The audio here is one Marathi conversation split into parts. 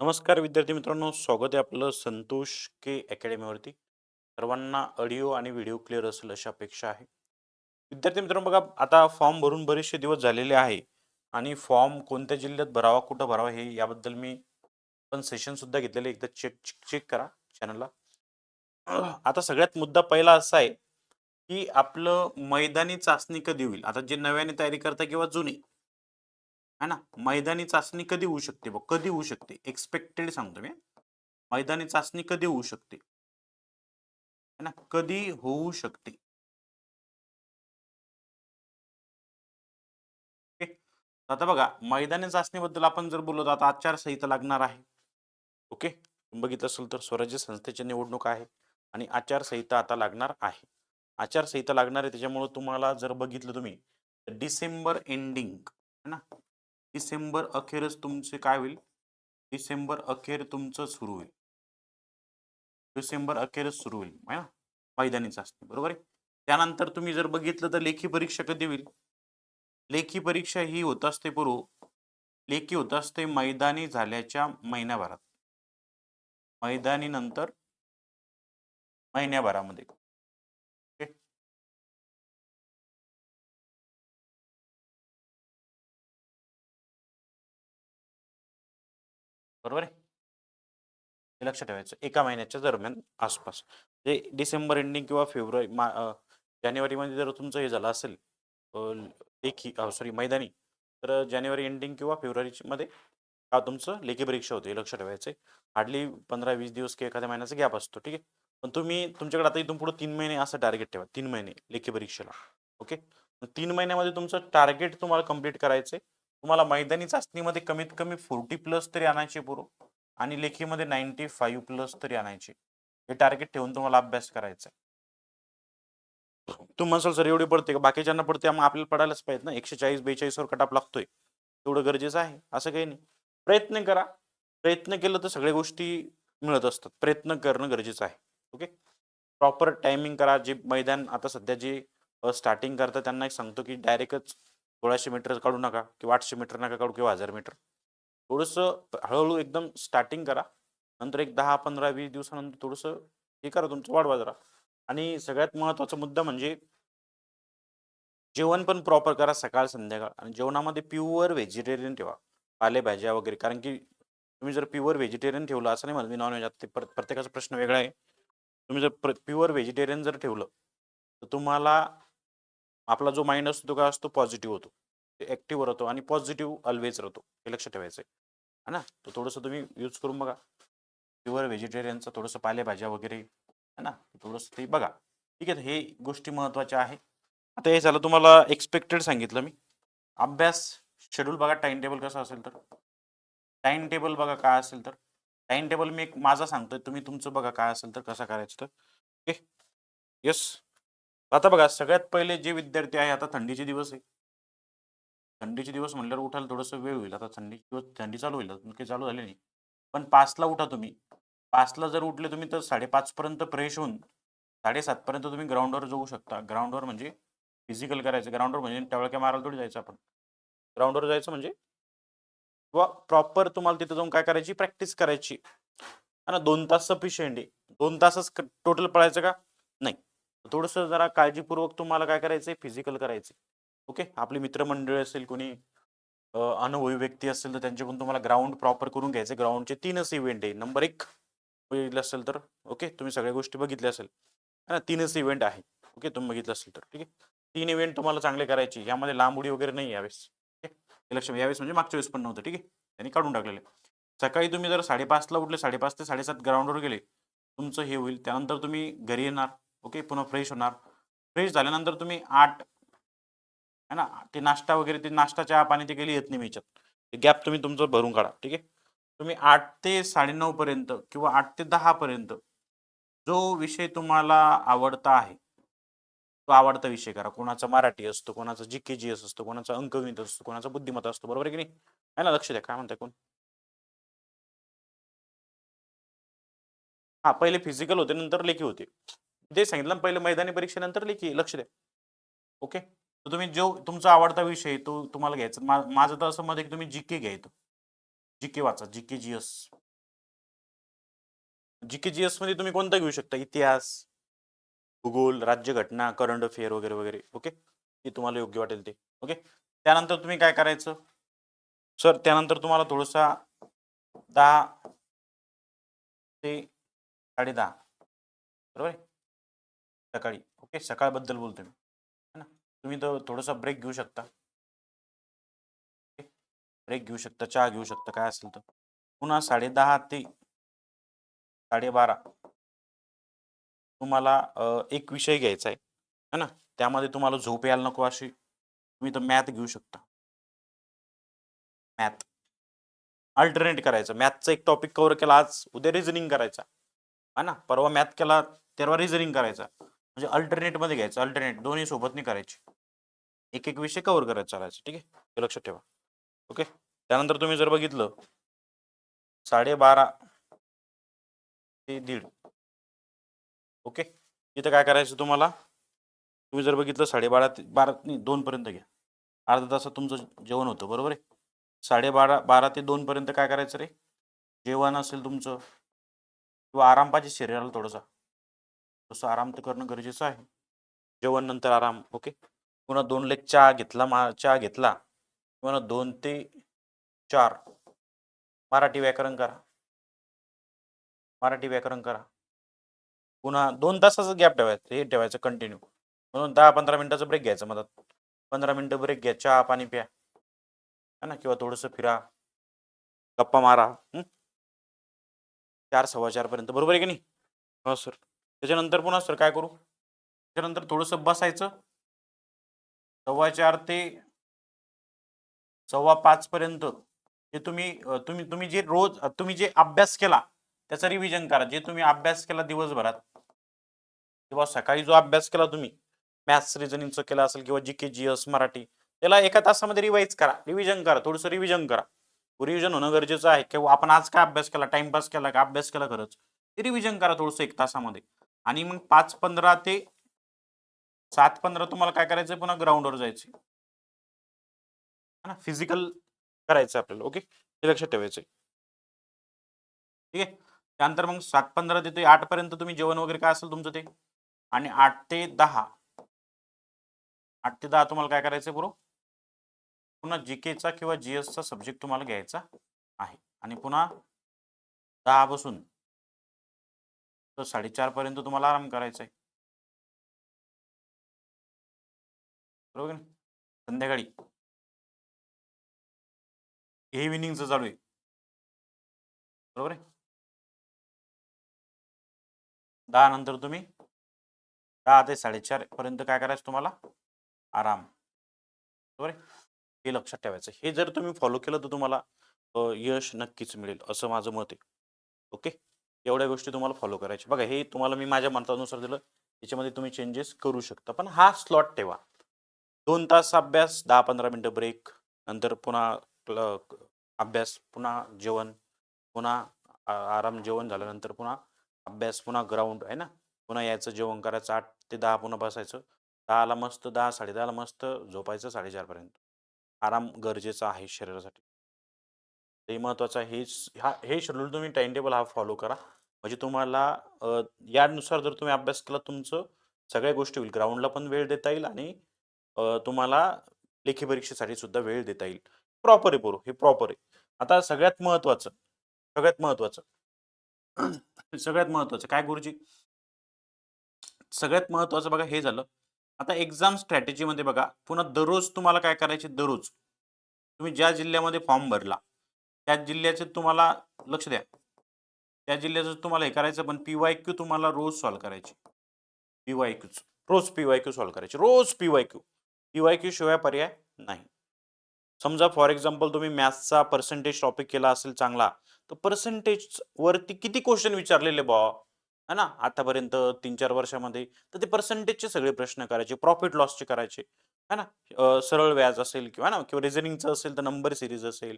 नमस्कार विद्यार्थी मित्रांनो स्वागत आहे आपलं संतोष के अकॅडमीवरती. सर्वांना ऑडिओ आणि व्हिडिओ क्लिअर असेल अशी अपेक्षा आहे. विद्यार्थी मित्रांनो बघा आता फॉर्म भरून बरेचसे दिवस झालेले आहे आणि फॉर्म कोणत्या जिल्ह्यात भरावा कुठं भरावा हे याबद्दल मी पण सेशनसुद्धा घेतलेले एकदा चेक चेक करा चॅनलला आता सगळ्यात मुद्दा पहिला असा आहे की आपलं मैदानी चाचणी कधी होईल? आता जे नव्याने तयारी करता किंवा जुनी. है ना? मैदानी चाचणी कधी होऊ शकते बघ कधी होऊ शकते? एक्सपेक्टेड सांगतो मी. मैदानी चाचणी कधी होऊ शकते? है ना? कधी होऊ शकते? आता बघा मैदानी चाचणीबद्दल आपण जर बोललो तर आता आचारसंहिता लागणार आहे. ओके? बघितलं असेल तर स्वराज्य संस्थेची निवडणूक आहे आणि आचारसंहिता आता लागणार आहे. आचारसंहिता लागणार आहे त्याच्यामुळे तुम्हाला जर बघितलं तुम्ही डिसेंबर एंडिंग है ना? डिसेंबर अखेरच तुमचे काय होईल? डिसेंबर अखेर तुमचं सुरू होईल. डिसेंबर अखेरच सुरू होईल ना? मैदानी चाचणी बरोबर आहे? त्यानंतर तुम्ही जर बघितलं तर लेखी परीक्षा कधी होईल? लेखी परीक्षा ही होत असते पूर्व लेखी होत असते मैदानी झाल्याच्या महिन्याभरात. मैदानी नंतर महिन्याभरामध्ये. बरोबर आहे? हे लक्षात ठेवायचं. एका महिन्याच्या दरम्यान आसपास. जे डिसेंबर एंडिंग किंवा फेब्रुवारी मा जानेवारीमध्ये जर तुमचं हे झालं असेल लेखी सॉरी मैदानी तर जानेवारी एंडिंग किंवा फेब्रुवारीमध्ये का तुमचं लेखी परीक्षा होते? लक्ष लक्षात ठेवायचं हार्डली पंधरा वीस दिवस किंवा एखाद्या महिन्याचा गॅप असतो ठीक आहे? पण तुम्ही तुमच्याकडे आता इथून पुढे तीन महिने असं टार्गेट ठेवा. तीन महिने लेखी परीक्षेला. ओके? तीन महिन्यामध्ये तुमचं टार्गेट तुम्हाला कंप्लीट आहे तुम्हाला मैदानी चाचणीमध्ये कमीत कमी फोर्टी प्लस तरी आणायचे पुरो. आणि लेखीमध्ये नाईन्टी फाईव्ह प्लस तरी आणायचे. हे टार्गेट ठेवून तुम्हाला अभ्यास करायचा आहे. तुम्ही म्हणसाल सर एवढी पडते का? बाकीच्यांना पडते मग आपल्याला पडायलाच पाहिजे ना. एकशे चाळीस बेचाळीसवर कटाप लागतोय. तेवढं गरजेचं आहे. असं काही नाही. प्रयत्न करा. प्रयत्न केलं तर सगळ्या गोष्टी मिळत असतात. प्रयत्न करणं गरजेचं आहे. ओके? प्रॉपर टायमिंग करा. जे मैदान आता सध्या जे स्टार्टिंग करतात त्यांना एक सांगतो की डायरेक्टच सोळाशे मीटर काढू नका किंवा आठशे मीटर नका काढू किंवा हजार मीटर. थोडंसं हळूहळू एकदम स्टार्टिंग करा. नंतर एक दहा पंधरा वीस दिवसानंतर थोडंसं हे करा तुमचं वाढवा जरा. आणि सगळ्यात महत्त्वाचा मुद्दा म्हणजे जेवण पण प्रॉपर करा सकाळ संध्याकाळ. आणि जेवणामध्ये प्युअर व्हेजिटेरियन ठेवा. पालेभाज्या वगैरे. कारण की तुम्ही जर प्युअर व्हेजिटेरियन ठेवलं असं नाही म्हणत मी नॉनव्हेज आता ते प्रत्येकाचा प्रश्न वेगळा आहे. तुम्ही जर प्युअर व्हेजिटेरियन जर ठेवलं तर तुम्हाला आपला जो माइंड असतो तो काय असतो? पॉझिटिव्ह होतो. ते ऍक्टिव्ह राहतो आणि पॉझिटिव्ह ऑलवेज राहतो. हे लक्षात ठेवायचं आहे ना? तर थोडंसं तुम्ही यूज करून बघा. प्युअर व्हेजिटेरियनचं थोडंसं पालेभाज्या वगैरे है ना? थोडंसं ते बघा. ठीक आहे? हे गोष्टी महत्त्वाच्या आहे. आता हे झालं तुम्हाला एक्सपेक्टेड सांगितलं मी. अभ्यास शेड्यूल बघा. टाइम टेबल कसं असेल तर? टाइम टेबल बघा काय असेल तर. टाइम टेबल मी एक माझा सांगतोय. तुम्ही तुमचं बघा काय असेल तर कसं करायचं तर. ओके येस आता बघा सगळ्यात पहिले जे विद्यार्थी आहे आता थंडीचे दिवस आहे. थंडीचे दिवस म्हटल्यावर उठायला थोडंसं वेळ होईल. आता थंडी दिवस थंडी चालू होईल. काही चालू झाली नाही. पण पाचला उठा तुम्ही. पाचला जर उठले तुम्ही तर साडेपाच पर्यंत फ्रेश होऊन साडेसात पर्यंत तुम्ही ग्राउंडवर जाऊ शकता. ग्राउंडवर म्हणजे फिजिकल करायचं. ग्राउंडवर म्हणजे टवळक्या मारायला थोडी जायचं आपण. ग्राउंडवर जायचं म्हणजे किंवा प्रॉपर तुम्हाला तिथं जाऊन काय करायची? प्रॅक्टिस करायची. आणि दोन तास सफिशियंट आहे. दोन तासच टोटल पळायचं का? नाही. थोडंसं जरा काळजीपूर्वक तुम्हाला काय करायचंय? फिजिकल करायचे ओके आपली मित्रमंडळी असेल कोणी अनुभवी व्यक्ती असेल तर त्यांच्याकडून तुम्हाला ग्राउंड प्रॉपर करून घ्यायचे ग्राउंडचे तीनच इव्हेंट आहे. नंबर एक बघितलं असेल तर ओके तुम्ही सगळ्या गोष्टी बघितल्या असेल. ना? तीनच इव्हेंट आहे. ओके तुम्ही बघितलं असेल तर ठीक आहे? तीन इव्हेंट तुम्हाला चांगले करायचे. यामध्ये लांब उडी वगैरे नाही यावेळेस. ठीक आहे लक्ष यावेळेस म्हणजे मागच्या वेळेस पण नव्हतं ठीक आहे? त्यांनी काढून टाकलेले सकाळी तुम्ही जर साडेपाचला उठले साडेपाच ते साडेसात ग्राउंडवर गेले तुमचं हे होईल. त्यानंतर तुम्ही घरी येणार. ओके पुन्हा फ्रेश होणार. फ्रेश झाल्यानंतर तुम्ही आठ है ना ते नाश्ता वगैरे ते नाश्ता चहा पाणी ते गेली येत नाही याच्यात. ते गॅप तुम्ही तुमचं भरून काढा ठीक आहे? तुम्ही आठ ते साडेनऊ पर्यंत किंवा आठ ते दहा पर्यंत जो विषय तुम्हाला आवडता आहे तो आवडता विषय करा. कोणाचा मराठी असतो कोणाचा जी के जी एस असतो कोणाचा अंकगणित असतो कोणाचा बुद्धिमत्ता असतो बरोबर आहे की नाही? आहे ना लक्ष द्या काय म्हणताय कोण? हा पहिले फिजिकल होते नंतर लेखी होते. ते सांगितलं पहिलं पहिले मैदानी परीक्षेनंतर लेखी लक्ष द्या. ओके? तर तुम्ही जो तुमचा आवडता विषय तो तुम्हाला घ्यायचा. माझं तर असं मत आहे की तुम्ही जी के घ्यायचं. जी के वाचा जी के जी एस. जी के जी एसमध्ये तुम्ही कोणता घेऊ शकता? इतिहास भूगोल राज्यघटना करंट अफेअर वगैरे वगैरे. ओके? ते तुम्हाला योग्य वाटेल ते. ओके? त्यानंतर तुम्ही काय करायचं? सर त्यानंतर तुम्हाला थोडासा दहा ते साडे दहा बरोबर आहे? सकाळी. ओके? सकाळबद्दल बोलतो मी. है ना? तुम्ही तर थोडासा ब्रेक घेऊ शकता. ब्रेक घेऊ शकता चहा घेऊ शकता काय असेल तर. पुन्हा साडे दहा ते साडेबारा तुम्हाला एक विषय घ्यायचा आहे. है ना? त्यामध्ये तुम्हाला झोप यायला नको अशी. तुम्ही तर मॅथ घेऊ शकता. मॅथ अल्टरनेट करायचं. मॅथचा एक टॉपिक कव्हर केला आज. उद्या रिझनिंग करायचा. है ना? परवा मॅथ केला तेव्हा रिझनिंग करायचा. म्हणजे अल्टरनेटमध्ये घ्यायचं. अल्टरनेट दोन्ही सोबत नाही करायचे. एक एक विषय कव्हर करायचं चालायचं. ठीक आहे? हे लक्षात ठेवा. ओके त्यानंतर तुम्ही जर बघितलं साडेबारा ते दीड. ओके इथं काय करायचं तुम्हाला? तुम्ही जर बघितलं साडेबारा ते बारा नाही दोनपर्यंत घ्या. अर्धा तासात तुमचं जेवण होतं. बरोबर आहे? साडेबारा बारा ते दोनपर्यंत काय करायचं रे? जेवण असेल तुमचं. किंवा आराम पाहिजे शरीराला थोडंसं. तसं आराम तर करणं गरजेचं आहे. जेवण नंतर आराम ओके? पुन्हा दोन लेग चहा घेतला मा चहा घेतला. पुन्हा दोन ते चार. मराठी व्याकरण करा. मराठी व्याकरण करा. पुन्हा दोन तासाचं गॅप ठेवायचं हे ठेवायचं कंटिन्यू म्हणून दहा पंधरा मिनिटाचा ब्रेक घ्यायचा मधात. पंधरा मिनटं ब्रेक घ्या चहा पाणी प्या. है ना? किंवा थोडंसं फिरा. गप्पा मारा. चार सव्वा चारपर्यंत. बरोबर आहे की नाही? हो सर त्याच्यानंतर पुन्हा सर काय करू? त्याच्यानंतर थोडंसं बसायचं. सव्वा चार ते सव्वा पाच पर्यंत. हे तुम्ही तुम्ही तुम्ही जे रोज तुम्ही जे अभ्यास केला त्याचं रिव्हिजन करा. जे तुम्ही अभ्यास केला दिवसभरात किंवा सकाळी जो अभ्यास केला तुम्ही मॅथ्स रिझनिंगचं केला असेल किंवा जी के जी एस मराठी त्याला एका तासामध्ये रिवाईज करा. रिव्हिजन करा. थोडंसं रिव्हिजन करा. रिव्हिजन होणं गरजेचं आहे. किंवा आपण आज काय अभ्यास केला? टाइमपास केला का? अभ्यास केला खरंच. ते रिव्हिजन करा थोडंसं एक तासामध्ये. आणि मग पाच पंधरा ते सात पंधरा तुम्हाला काय करायचं पुन्हा ग्राउंडवर जायचं ना? फिजिकल करायचं आपल्याला ओके हे लक्षात ठेवायचं ठीक आहे? त्यानंतर मग सात पंधरा ते आठ पर्यंत तुम्ही जेवण वगैरे काय असेल तुमचं ते? आणि आठ ते दहा. आठ ते दहा तुम्हाला काय करायचं बरो पुन्हा जी केचा किंवा जी एसचा सब्जेक्ट तुम्हाला घ्यायचा आहे. आणि पुन्हा दहा बसून तर साडेचार पर्यंत तुम्हाला आराम करायचा आहे. बरोबर संध्याकाळी. हे इव्हिनिंगचं चालू आहे. बरोबर आहे? दहा नंतर तुम्ही दहा ते साडेचार पर्यंत काय करायचं तुम्हाला? आराम. बरोबर आहे? हे लक्षात ठेवायचं. हे जर तुम्ही फॉलो केलं तर तुम्हाला यश नक्कीच मिळेल. असं माझं मत आहे. ओके एवढ्या गोष्टी तुम्हाला फॉलो करायच्या. बघा हे तुम्हाला मी माझ्या मतानुसार दिलं. त्याच्यामध्ये तुम्ही चेंजेस करू शकता. पण हा स्लॉट ठेवा. दोन तास अभ्यास दहा पंधरा मिनटं ब्रेक नंतर पुन्हा क्ल- अभ्यास पुन्हा जेवण पुन्हा आराम जेवण झाल्यानंतर पुन्हा अभ्यास पुन्हा ग्राउंड आहे ना? पुन्हा यायचं जेवण करायचं आठ ते दहा पुन्हा बसायचं. दहाला मस्त दहा साडेदहाला मस्त झोपायचं साडेचारपर्यंत आराम गरजेचा आहे शरीरासाठी. ते महत्त्वाचं हेच हा हे शेड्यूल तुम्ही टाइम टेबल हा फॉलो करा. म्हणजे तुम्हाला यानुसार जर तुम्ही अभ्यास केला तुमचं सगळ्या गोष्टी होईल. ग्राउंडला पण वेळ देता येईल आणि तुम्हाला लेखी परीक्षेसाठी सुद्धा वेळ देता येईल. प्रॉपर आहे बरो हे प्रॉपर आहे. आता सगळ्यात महत्वाचं सगळ्यात महत्वाचं सगळ्यात महत्वाचं काय गुरुजी? सगळ्यात महत्वाचं बघा हे झालं. आता एक्झाम स्ट्रॅटेजीमध्ये बघा पुन्हा दररोज तुम्हाला काय करायचे? दररोज. तुम्ही ज्या जिल्ह्यामध्ये फॉर्म भरला त्या जिल्ह्याचे तुम्हाला लक्ष द्या. त्या जिल्ह्याचं तुम्हाला हे करायचं पण पी वाय क्यू तुम्हाला रोज सॉल्व्ह करायचे. पी वाय क्यूच रोज पी वाय क्यू सॉल्व्ह करायचे. रोज P Y Q P Y Q शिवाय पर्याय नाही. समजा फॉर एक्झाम्पल तुम्ही मॅथ्सचा पर्सेंटेज टॉपिक केला असेल चांगला तर पर्सेंटेज वरती किती क्वेश्चन विचारलेले बॉ है ना? आतापर्यंत तीन चार वर्षामध्ये तर ते पर्सेंटेजचे सगळे प्रश्न करायचे प्रॉफिट लॉसचे करायचे. है ना? सरळ व्याज असेल किंवा ना? किंवा रिझनिंगचं असेल तर नंबर सिरीज असेल.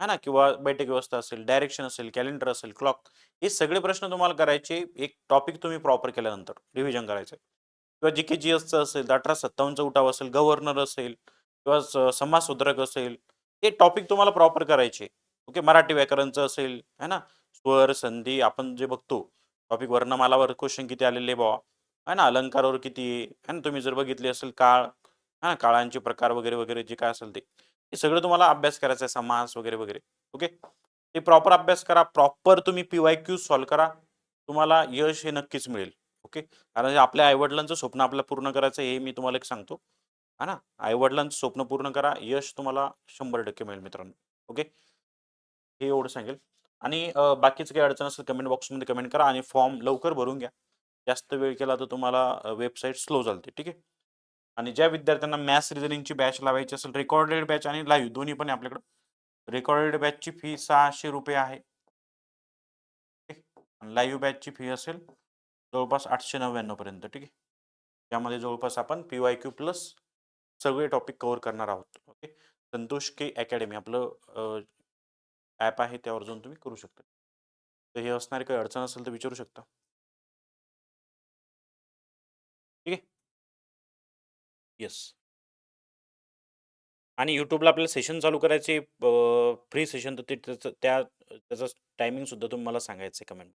है ना? किंवा बैठक व्यवस्था असेल डायरेक्शन असेल कॅलेंडर असेल क्लॉक हे सगळे प्रश्न तुम्हाला करायचे एक टॉपिक तुम्ही प्रॉपर केल्यानंतर रिव्हिजन करायचं. किंवा जी के जी एसचं असेल अठरा सत्तावन्नचा उठाव असेल गव्हर्नर असेल किंवा समाज सुधारक असेल हे टॉपिक तुम्हाला प्रॉपर करायचे. ओके मराठी व्याकरणचं असेल है ना? स्वर संधी आपण जे बघतो टॉपिक वर्णमालावर क्वेश्चन किती आलेले बुवा? है ना? अलंकारावर किती? आहे है ना? तुम्ही जर बघितले असेल काळ हा काळांचे प्रकार वगैरे वगैरे जे काय असेल ते. हे सगळं तुम्हाला अभ्यास करायचं आहे समास वगैरे वगैरे. ओके? ते प्रॉपर अभ्यास करा प्रॉपर तुम्ही पी वाय क्यू सॉल्व करा. तुम्हाला यश हे नक्कीच मिळेल. ओके? कारण आपल्या आईवडिलांचं स्वप्न आपल्याला पूर्ण करायचं आहे हे मी तुम्हाला एक सांगतो. हा ना? आईवडिलांचं स्वप्न पूर्ण करा यश तुम्हाला शंभर टक्के मिळेल मित्रांनो. ओके? हे एवढं सांगेल. आणि बाकीचं काही अडचण असेल कमेंट बॉक्समध्ये कमेंट करा आणि फॉर्म लवकर भरून घ्या. जास्त वेळ केला तर तुम्हाला वेबसाईट स्लो चालते. ठीक आहे? आणि ज्या विद्यार्थ्यांना मॅथ्स रिझनिंगची बॅच लावायची असेल रेकॉर्डेड बॅच आणि लाईव्ह दोन्ही पण आपल्याकडं. रेकॉर्डेड बॅचची फी सहाशे रुपये आहे. लाईव्ह बॅचची फी असेल जवळपास आठशे नव्याण्णव पर्यंत ठीक आहे. त्यामध्ये जवळपास आपण पी वाय क्यू प्लस सगळे टॉपिक कव्हर करणार आहोत ओके. संतोष के अकॅडमी आपलं ॲप आहे त्यावर जाऊन तुम्ही करू शकता. तर हे असणारी काही अडचण असेल तर विचारू शकता. येस आणि यूट्यूबला आपल्याला सेशन चालू करायचे फ्री सेशन तर ते त्याचं त्या त्याचं टायमिंग सुद्धा तुम्ही मला सांगायचं आहे कमेंट